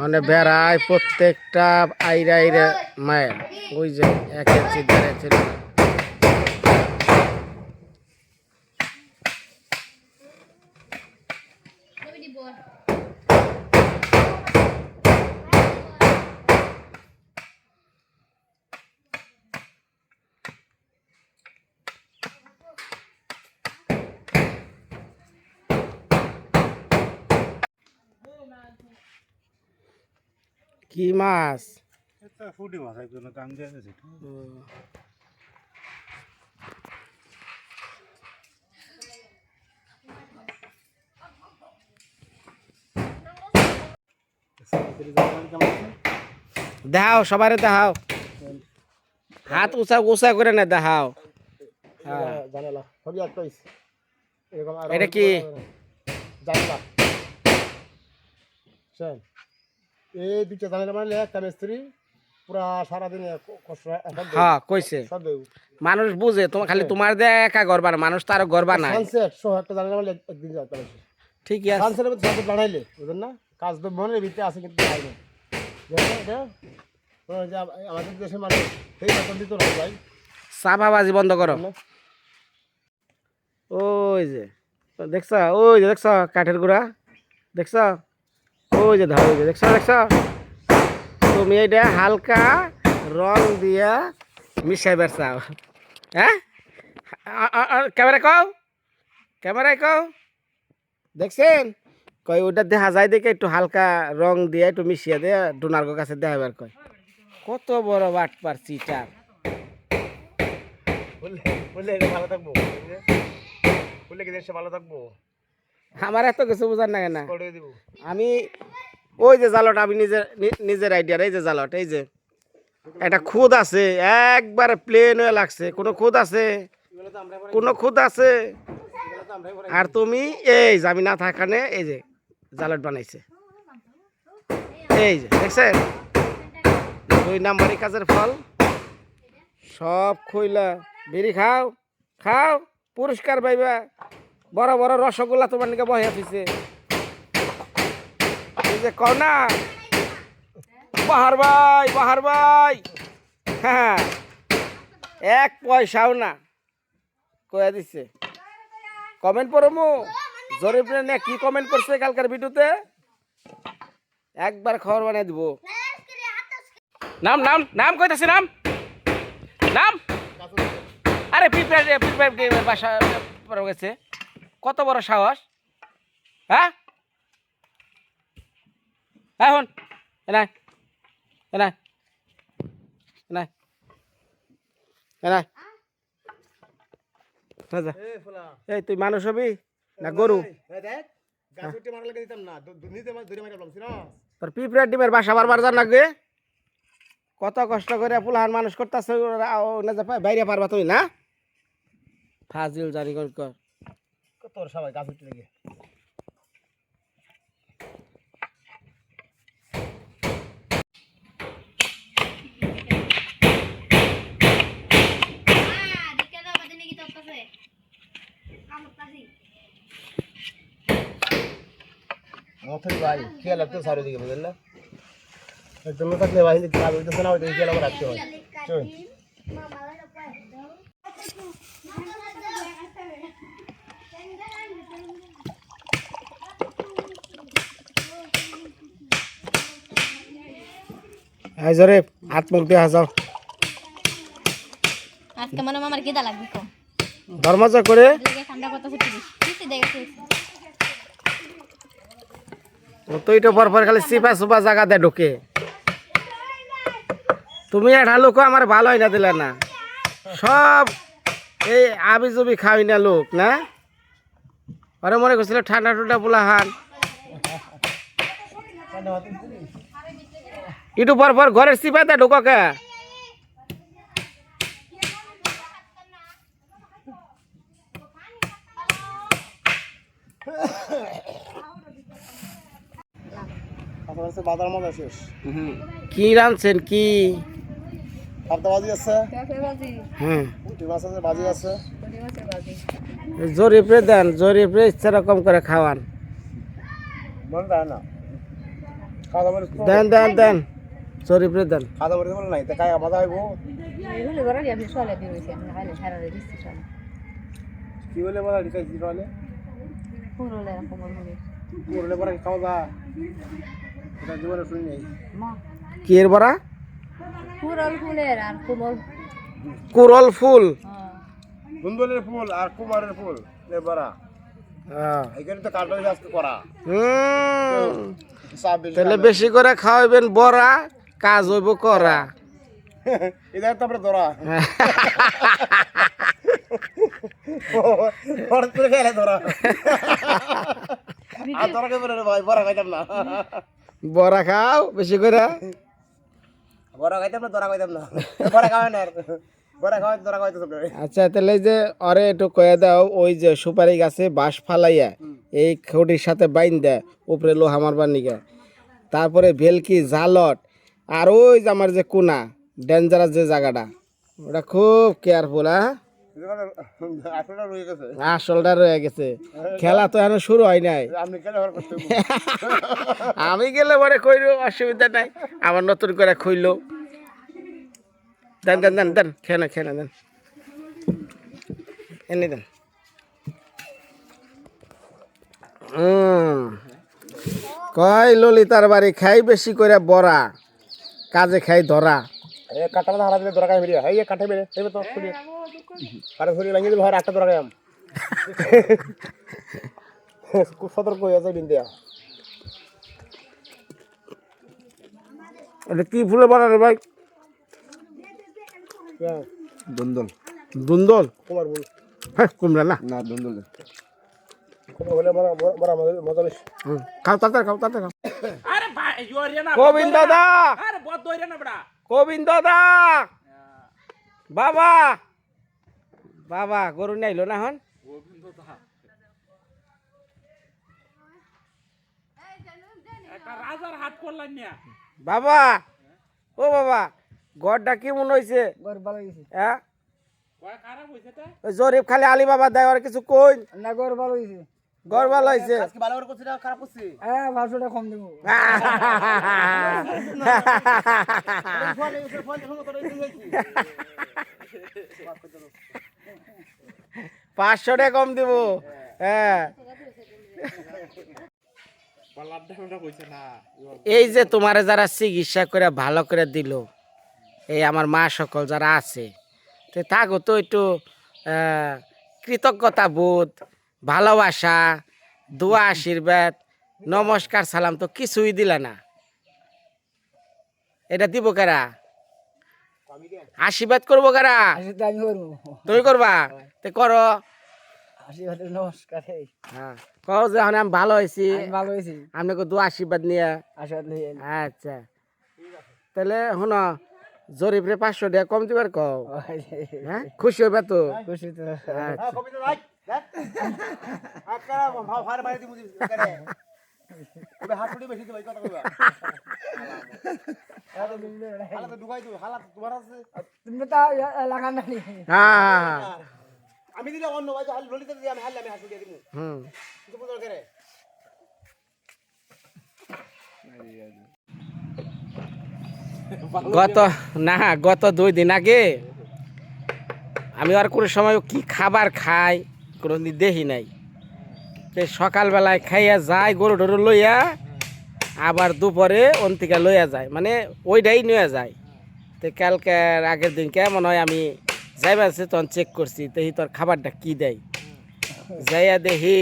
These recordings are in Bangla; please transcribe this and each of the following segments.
মানে বেড়ায় প্রত্যেকটা আইরা আইরা মায়ের। ওই যে এক ইঞ্চি দেড় কি মাছ? এটা ফুটি মাছ একজন টান দিয়ে আছে দেখাও সবারে দেখাও। হাত উঁচা উঁচা করে না দেখাও। হ্যাঁ। এটা কি? জানালা। এই দুইটা জানালা মানে একটা মিস্ত্রি পুরা সারাদিনে। হ্যাঁ কইছে। মানুষ বুঝে তোমার খালি তোমার একা গড়বা না মানুষ তো আরও গড়বা নাই সানসেট সহ একটা জানালা মানে এক- একদিন যায় ঠিকই আছে। সানসেটের মধ্যে সানসেট বানাইলে বুঝলেন না? কাজ তো মনের ভিতরে আছে কিন্তু হয় না আমাদের দেশে মানে সেই বেতন দিত না ভাই। চাপাবাজি বন্ধ করো। না? ওই যে দেখছ ওই যে দেখছ কাঠের গুড়া? দেখছ? ওই যে ধর, ওই যে দেখছ দেখছ? তুমি এটা হালকা রং দিয়া মিশাই বেরছাও হ্যাঁ? ক্যামেরা কও? ক্যামেরায় কও? দেখছেন? কই ওটা দেখা যায় দেখে একটু হালকা রং দিয়ে একটু মিশিয়ে দিয়ে ডোনার্গো কাছে দেখাবার কয়। কত বড় বাট পার চিটার বললে ভালো থাকব? বললে ভালো থাকব? আমার এত কিছু বোঝার না। কেনা করে আমি ওই যে জালট আমি নিজের নি- নিজের আইডিয়ার এই যে জালট এই যে। একটা খুদ আছে একবারে প্লেন হয়ে লাগছে। কোনো খুদ আছে? কোনো খুদ আছে? আর তুমি এই যে আমি না থাকানে এই যে জালট বানাইছে। এই যে দেখছেন? দুই নাম্বারই কাজের ফল। সব খইলা। বিড়ি খাও খাও পুরস্কার পাইবা। বড় বড় রসগোল্লা তোমার নিকে বহে পিছে এই যে কও না? বাহার ভাই বাহার ভাই। হ্যাঁ এক পয়সাও না, কয়ে দিছে। কমেন্ট পড়ো মু। জরিপ নে, কি কমেন্ট করছে কালকার ভিডিওতে? একবার খবর বানিয়ে দিব। নাম নাম নাম কইতাছি, নাম। নাম। আরে প্রিপেয়ার প্রিপেয়ার বাসা গেছে। কত বড় সাহস? হ্যাঁ? এখন এনাই এনাই এনাই এনাই রাজা এ ফুলা। এই তুই মানুষ হবি না গরু? তোর পিঁপড়ার ডিমের বাসা বারবার জান লাগবে কত কষ্ট করে পুলাহান মানুষ করতেছে বাইরে পারবা তুই না? ফাজিল জানি কর। কর কত বড় সবাই, গাছ উঠে লাগে মথুরি ভাই খেয়াল রাখতে সারি দিকে বুঝলেন না? একদম না থাকলে বাহিনী কাজ হইতেছে না ওইটা খেয়াল আবার রাখতে হয়। চল হাত মুখ দিয়ে যাও। আজকে মনে আমার কেদা লাগবে কম। করে। ঠান্ডা কথা ফুটে তো পর পর খালি সুপা জায়গা দে ঢুকে। তুমি একটা লোক আমার ভালো হয় না দিলে না। সব এই আবি জবি খাওয়াই না লোক না? আরে মনে করছিল ঠান্ডা টুন্ডা পোলা হান। ইটু পর পর ঘরের দে ঢুককে বাজার মজা শেষ কি রাঁধছেন কি? পাবদা বাজি আছে। হ্যাঁ। আছে জরিপে দেন জরিপে ইচ্ছা রকম করে খাওয়ান। মনে দেয় না। তো দেন দেন দেন শরীফরে দেন খাওয়া দাওয়া বলে নাই? তা খাই মজা হইব হলে বড় আপনি সলে দিয়ে রয়েছে আপনি খাইলে সারা দিচ্ছি সলে কি বলে মজা দিতে কি বলে? পুরোলে এরকম হবে পুরলে খাওয়া দাওয়া? এটা জীবনে শুনি নাই? কি এর বড়া? পুরল ফুলের আর কোমল কুরল ফুল। হ্যাঁ ফুল আর কুমারের ফুল এ বড়া। হ্যাঁ। তাহলে বেশি করে খাওয়াবেন বড়া কাজ হইব করা। এটা তো আমরা ধরা। হঠাৎ করে খেলে ধরা। আর ধরা কে বলে রে ভাই? বড়া খাইতাম না। বড়া খাও বেশি করে। বড়া খাইতাম না ধরা খাইতাম না। বড়া খাওয়াই না আর। বড়া খাওয়াই ধরা খাওয়াইতে সব আচ্ছা তাহলে যে অরে একটু কয়ে দাও ওই যে সুপারি গাছে বাঁশ ফালাইয়া এই খুঁটির সাথে বাইন দেয় উপরে লোহা মারবার নিকে তারপরে ভেলকি জালট আর ওই যে আমার যে কোনা ডেঞ্জারাস যে জায়গাটা, ওটা খুব কেয়ারফুল হ্যাঁ? আসলটা রয়ে গেছে। খেলা তো এখন শুরু হয় নাই। আমি গেলে পরে কইল অসুবিধা নাই। আবার নতুন করে খুইল। দেন দেন দেন দেন, খেয়ে না খেয়ে না, দেন। এনে দেন। কয় ললিতার বাড়ি, খাই বেশি করে বড়া। কাজে খাই ধরা এ হারা দিলে ধরা খাই বেরিয়ে এই কাটে বেরে এই তো ছুরি আরে ছুরি লাগিয়ে দিলে ভাই একটা ধরা খাইম খুব সতর্ক হয়ে আছে বিন দেয়া এটা কি ফুলে বড়া ভাই দন্দল দুন্দল কুমার হ্যাঁ কুমড়া না না দন্দল খাও তাড়াতাড়ি খাও তাড়াতাড়ি খাও গোবিন্দ দাদা আরে বদ দইরে না বড়া গোবিন্দ দা বাবা বাবা গরু নাইলো না হন একটা রাজার হাত করলেন না বাবা ও বাবা গড়টা কেমন হয়েছে হইছে হ্যাঁ কয় খারাপ হইছে তা ওই জরিফ খালি আলী বাবা দেয় আর কিছু কই না গর ভালো হইছে গড় ভালো হয়েছে। আজকে ভালো করে করছিস না খারাপ করছিস হ্যাঁ পাঁচশোটা কম দেবো। পাঁচশো টাকা কম দিব। হ্যাঁ। এই যে তোমারে যারা চিকিৎসা করে ভালো করে দিল এই আমার মা সকল যারা আছে তো থাকো তো একটু আহ, কৃতজ্ঞতা বোধ ভালোবাসা দোয়া আশীর্বাদ নমস্কার সালাম তো কিছুই দিলে না। এটা দিব কারা? আশীর্বাদ করব কারা? তুমি করবা? তো করো। নমস্কার হ্যাঁ কও যে এখন আমি ভালো হয়েছি। ভালো হয়েছি। আপনাকে দোয়া আশীর্বাদ নিয়ে। আশীর্বাদ নিয়ে। আচ্ছা। তাহলে শুন জরিপ রে পাঁচশো টাকা কম দিবার কও। হ্যাঁ খুশি হবে তো? খুশি তো। আচ্ছা। হ্যাঁ হ্যাঁ হ্যাঁ। আমি দিলে অন্য ভাই হাল ললিতা দিলে আমি হাল আমি হাসু দিয়ে দিমু হুম। কিন্তু বুঝল করে গত না গত দুই দিন আগে আমি আর কোনো সময় কি খাবার খাই? কোনো দিন দেখি নাই। সকালবেলায় খাইয়া যায়, গরু টরু লইয়া, আবার দুপুরে অন্তিকা লইয়া যায়। মানে ওইটাই নিয়ে যায়। তো কালকের আগের দিন কেমন হয়, আমি যাইবা আছে, তখন চেক করছি, দেখি তোর খাবারটা কি দেয়। যাইয়া দেখি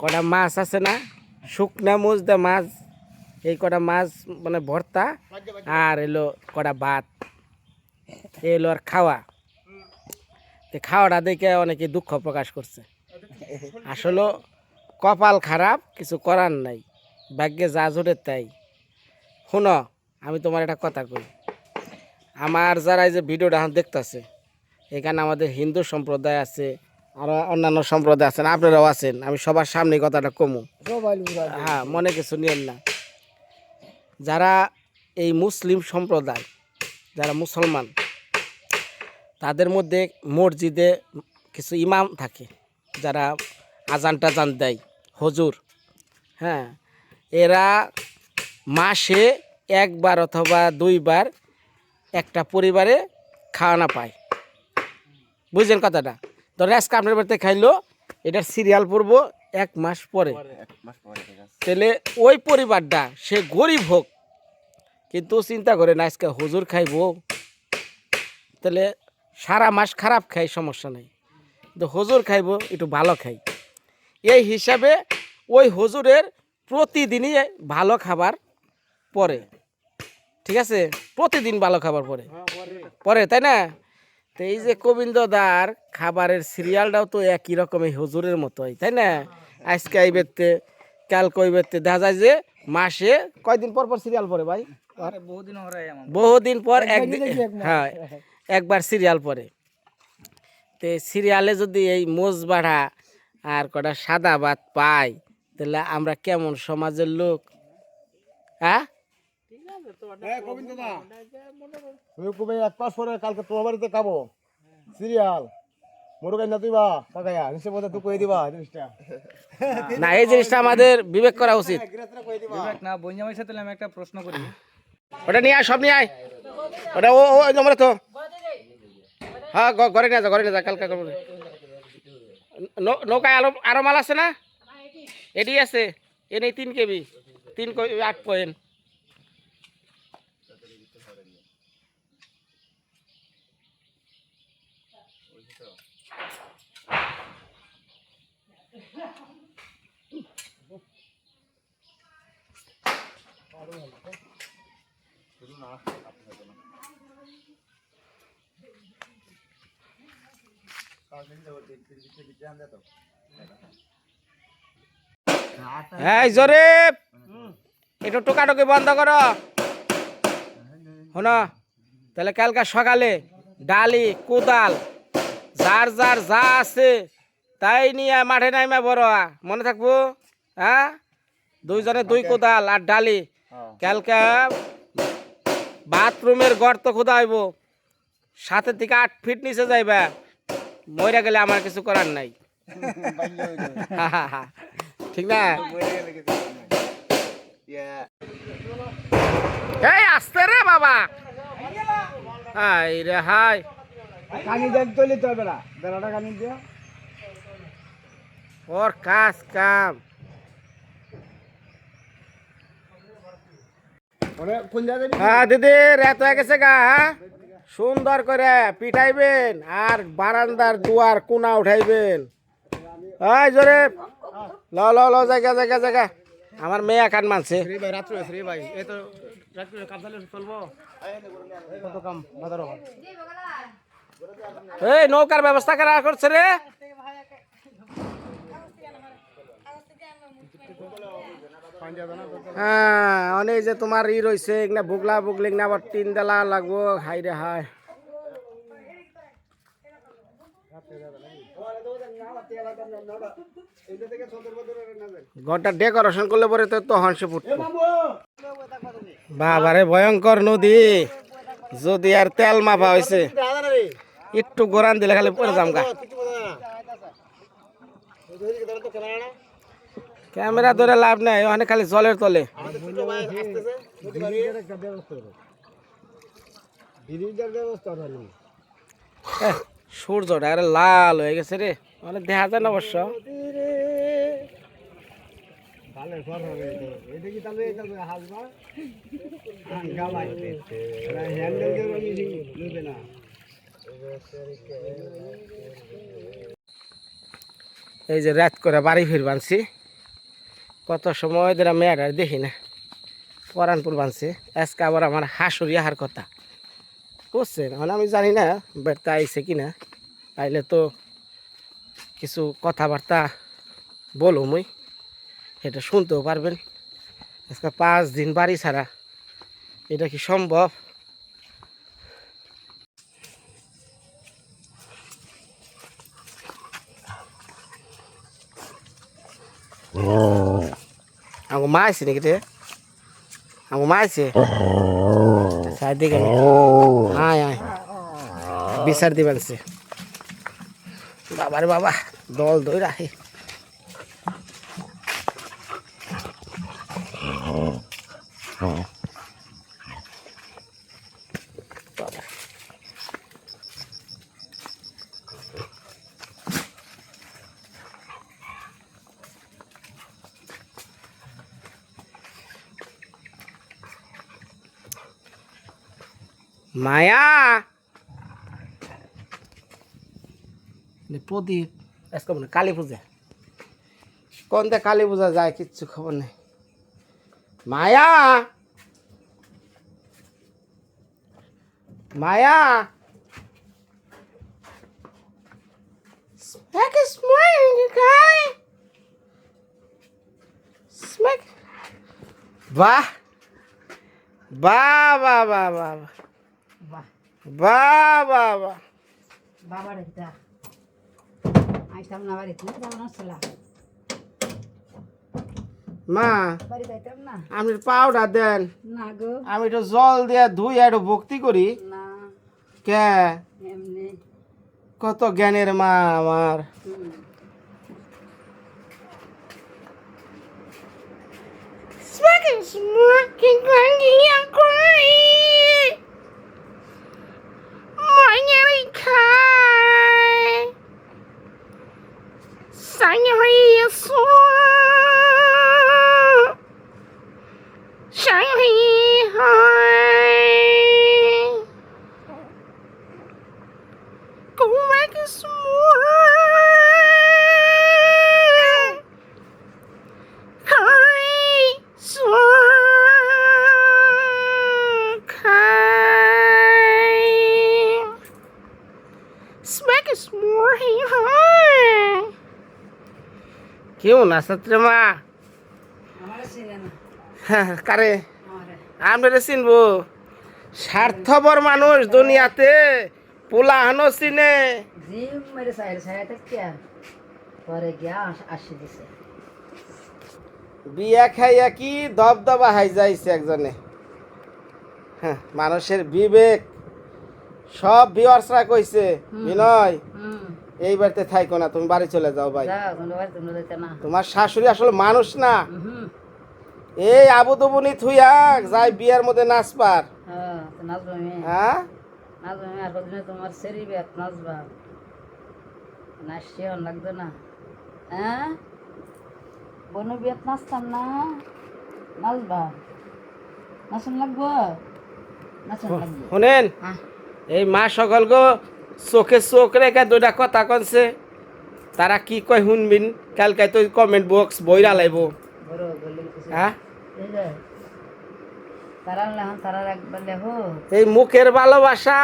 কটা মাছ আছে না, শুকনা মুজ দে মাছ, এই কটা মাছ মানে ভর্তা, আর এলো কটা ভাত এলো আর খাওয়া। তো খাওয়াটা দেখে অনেকে দুঃখ প্রকাশ করছে। আসলে কপাল খারাপ কিছু করার নাই। ভাগ্যে যা জোরে তাই। শুনো আমি তোমার একটা কথা কই। আমার যারা এই যে ভিডিওটা এখন দেখতেছে এখানে আমাদের হিন্দু সম্প্রদায় আছে আর অন্যান্য সম্প্রদায় আছেন আপনারাও আছেন আমি সবার সামনে কথাটা কমু। হ্যাঁ মনে কিছু নিয়েন না। যারা এই মুসলিম সম্প্রদায় যারা মুসলমান তাদের মধ্যে মসজিদে কিছু ইমাম থাকে যারা আজান টাজান দেয় হজুর। হ্যাঁ এরা মাসে একবার অথবা দুইবার একটা পরিবারে খাওয়ানা পায়। বুঝলেন কথাটা? ধরেন আজকে আপনার বাড়িতে খাইলো এটা সিরিয়াল পড়ব এক মাস পরে। তাহলে ওই পরিবারটা সে গরিব হোক কিন্তু চিন্তা করে না আজকে হুজুর খাইবো। তাহলে সারা মাস খারাপ খাই সমস্যা নেই। কিন্তু হজুর খাইবো একটু ভালো খাই। এই হিসাবে ওই হুজুরের প্রতিদিনই ভালো খাবার পরে ঠিক আছে? প্রতিদিন ভালো খাবার পরে পরে তাই না? তো এই যে গোবিন্দ দার খাবারের সিরিয়ালটাও তো একই রকমই হুজুরের মতোই তাই না? আজকে আইবেতে কাল কইবেতে দেখা যায় যে মাসে কয়দিন পর পর সিরিয়াল পরে ভাই? বহুদিন পর একদিন হ্যাঁ। একবার সিরিয়াল পরে তে সিরিয়ালে যদি এই মোজ বাড়া আর কটা সাদা ভাত পাই তাহলে আমরা কেমন সমাজের লোক? হ্যাঁ? পরে কালকে তোমার বাড়িতে খাব। সিরিয়াল। মোরগাই না না এই জিনিসটা আমাদের বিবেক করা উচিত। না বঞ্জামের সাথে আমি একটা প্রশ্ন করি। ওটা নিয়ে আয় সব নিয়ে আয়। ওটা ও ও আমরা তো হ্যাঁ ঘরে নিয়ে যা, ঘরে নিয়ে যা, কালকা করব। নৌ- নৌকায় আরও আরও মাল আছে না? এটি আছে। এ নেই তিন কেবি। তিন ক- আট পয়েন্ট এই জোরে একটু টোকাটুকি বন্ধ করো। শোনো তাহলে কালকে সকালে ডালি কোদাল যার যার যা আছে তাই নিয়ে মাঠে নাইমা বড় মনে থাকব? হ্যাঁ দুইজনে দুই কোদাল আর ডালি। কালকে বাথরুমের গর্ত খোদা হইব। সাথে থেকে আট ফিট নিচে যাইবা। মইরা গেলে আমার কিছু করার নাই। ঠিক না? এই আসতে রে বাবা। হাই রে হাই কানি দেখ তৈলি তো না বেড়াটা কানি দিয়া। ওর কাজ কাম। হ্যাঁ দিদি রাত হয়ে গেছে গা হ্যাঁ? সুন্দর করে পিঠাইবেন আর বারান্দার দুয়ার কোনা উঠাইবেন। এই জোরে। ল ল ল জায়গা জায়গা জায়গা। আমার মেয়ে কান মানছে। এই নৌকার ব্যবস্থা করা করছে রে? হ্যাঁ যে তোমার ই রয়েছে না বুগলা বুগলিং না আবার তিন দেলা লাগবো। হাই রে হাই ঘরটা ডেকোরেশন করলে পরে তো তখন সে ফুটতো বাবারে, ভয়ঙ্কর নদী। যদি আর তেল মাপা হয়েছে একটু গোরান দিলে খালি পরে যাম গা। ক্যামেরা ধরে লাভ নাই, ওখানে খালি জলের তলে। সূর্যটা আরে লাল হয়ে গেছে রে মানে দেখা যায় না অবশ্য। এই যে রাত করে বাড়ি ফির বানছি কত সময় ধরে মেয়ের আর দেখি না। পরানপুর বানছে আজকে আবার আমার হাসুরি আহার কথা। বুঝছেন মানে আমি জানি না বেড়তে আইছে কি না। আইলে তো কিছু কথাবার্তা বলো মুই। এটা শুনতেও পারবেন। আজকে পাঁচ দিন বাড়ি ছাড়া। এটা কি সম্ভব? মা আছে নাকি রে আমার মা আছে চারদিকে আয় আয়। বিচার দিবেন সে বাবারে বাবা, দল দই রাখে মায়া। প্রদীপ, আজকে মনে কালী পূজা। কোনটা কালী পূজা যায় কিচ্ছু খবর নেই। মায়া। মায়া। Smack is smiling. Smack. বাহ বাহ বাহ বাহ বাহ। বাহ। বাহ বাহ বাহ। বাহ বাবার এটা। আইতাম না বাড়িতে যাব না ছিল মা আপনি পাউডার দেন। আমি একটু জল দিয়ে ধুই একটু ভক্তি করি। না। কে? কত জ্ঞানের মা আমার। Smoking, smoking, cranking, Sải nhau đi khai sáng nhau đi xóa. Sáng nhau đi hơi. Cũng mấy cái xóa. কেমন আছো রে মা না। কারে? আমার। চিনবো। স্বার্থপর মানুষ দুনিয়াতে পোলাহানো চিনে। বিয়া খাইয়া কি দবদবা হাই যাইছে একজনে। হ্যাঁ মানুষের বিবেক। সব ভিওয়ার্সরা কইছে বিনয়। এই বাড়িতে থাইকো না তুমি বাড়ি চলে যাও ভাই। তোমরা শাশুড়ি আসলে মানুষ না। এই আবু দুবুনি থুইয়া যাই বিয়ার মধ্যে নাচবার। হ্যাঁ হ্যাঁ? তোমার সেরি নাচবা। নাচছি আর না। হ্যাঁ? বনু বিয়াত নাচতাম না। নাচবা। নাচন লাগবো? নাচন লাগবো। শুনেন হ্যাঁ। এই মা সকল গো চোখে চোখ রেখে দুটা কথা কনছে তারা কি কয় শুনবিন? কালকে তো কমেন্ট বক্স বইরা লাইব। হ্যাঁ? এই মুখের ভালোবাসা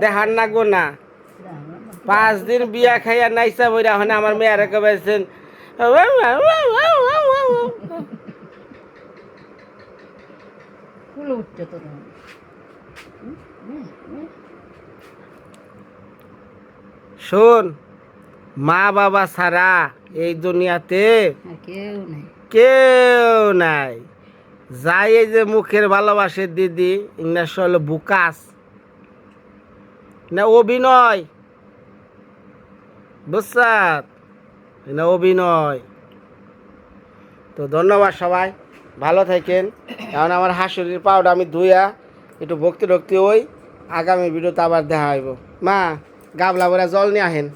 দেখার নাগো না পাঁচ দিন বিয়া খাইয়া নাইসা বইরা হনে আমার মেয়েরা কবেছেন তো শোন মা বাবা ছাড়া এই দুনিয়াতে কেউ নেই। কেউ নাই। যাই এই যে মুখের ভালোবাসে দিদি ইংলিশ হলো বুকাস। না অভিনয়। বুঝছাত? না অভিনয়। তো ধন্যবাদ সবাই ভালো থাকেন। এখন আমার হাসুরির পাউডার আমি ধুইয়া একটু ভক্তি টক্তি ওই আগামী ভিডিওতে আবার দেখা হইব। মা। গাবলা বলে জল নিয়ে আহেন